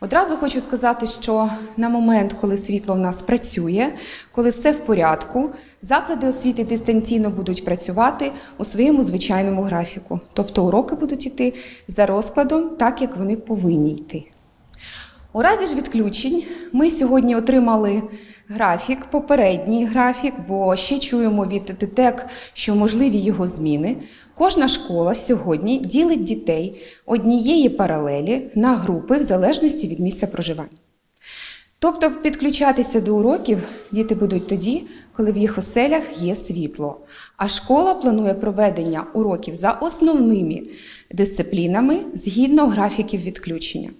Одразу хочу сказати, що на момент, коли світло в нас працює, коли все в порядку, заклади освіти дистанційно будуть працювати у своєму звичайному графіку. Тобто уроки будуть йти за розкладом, так як вони повинні йти. У разі ж відключень ми сьогодні отримали графік, попередній графік, бо ще чуємо від ДТЕК, що можливі його зміни. Кожна школа сьогодні ділить дітей однієї паралелі на групи в залежності від місця проживання. Тобто підключатися до уроків діти будуть тоді, коли в їх оселях є світло. А школа планує проведення уроків за основними дисциплінами згідно графіків відключення.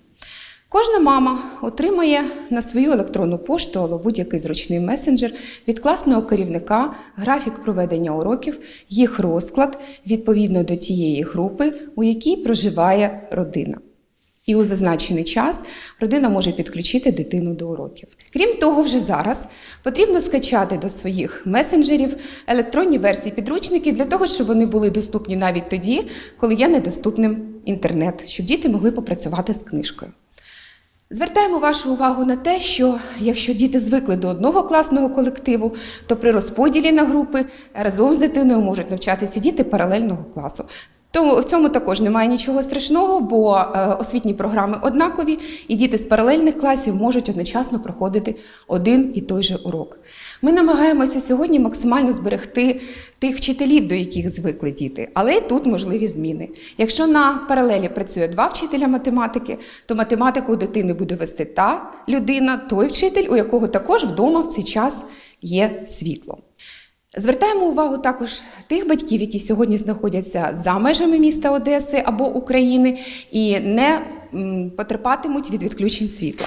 Кожна мама отримає на свою електронну пошту або будь-який зручний месенджер від класного керівника графік проведення уроків, їх розклад відповідно до тієї групи, у якій проживає родина. І у зазначений час родина може підключити дитину до уроків. Крім того, вже зараз потрібно скачати до своїх месенджерів електронні версії підручників для того, щоб вони були доступні навіть тоді, коли є недоступним інтернет, щоб діти могли попрацювати з книжкою. Звертаємо вашу увагу на те, що якщо діти звикли до одного класного колективу, то при розподілі на групи разом з дитиною можуть навчатися діти паралельного класу. Тому в цьому також немає нічого страшного, бо е, освітні програми однакові, і діти з паралельних класів можуть одночасно проходити один і той же урок. Ми намагаємося сьогодні максимально зберегти тих вчителів, до яких звикли діти, але і тут можливі зміни. Якщо на паралелі працює два вчителя математики, то математику дитини буде вести та людина, той вчитель, у якого також вдома в цей час є світло. Звертаємо увагу також тих батьків, які сьогодні знаходяться за межами міста Одеси або України і не потерпатимуть від відключень світла.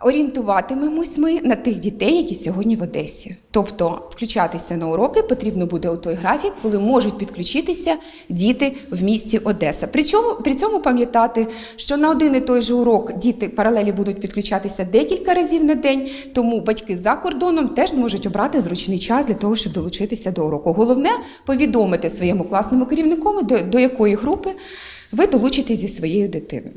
Орієнтуватимемось ми на тих дітей, які сьогодні в Одесі. Тобто включатися на уроки потрібно буде у той графік, коли можуть підключитися діти в місті Одеса. При цьому, при цьому пам'ятати, що на один і той же урок діти паралелі будуть підключатися декілька разів на день, тому батьки за кордоном теж зможуть обрати зручний час для того, щоб долучитися до уроку. Головне повідомити своєму класному керівнику, до, до якої групи ви долучитесь зі своєю дитиною.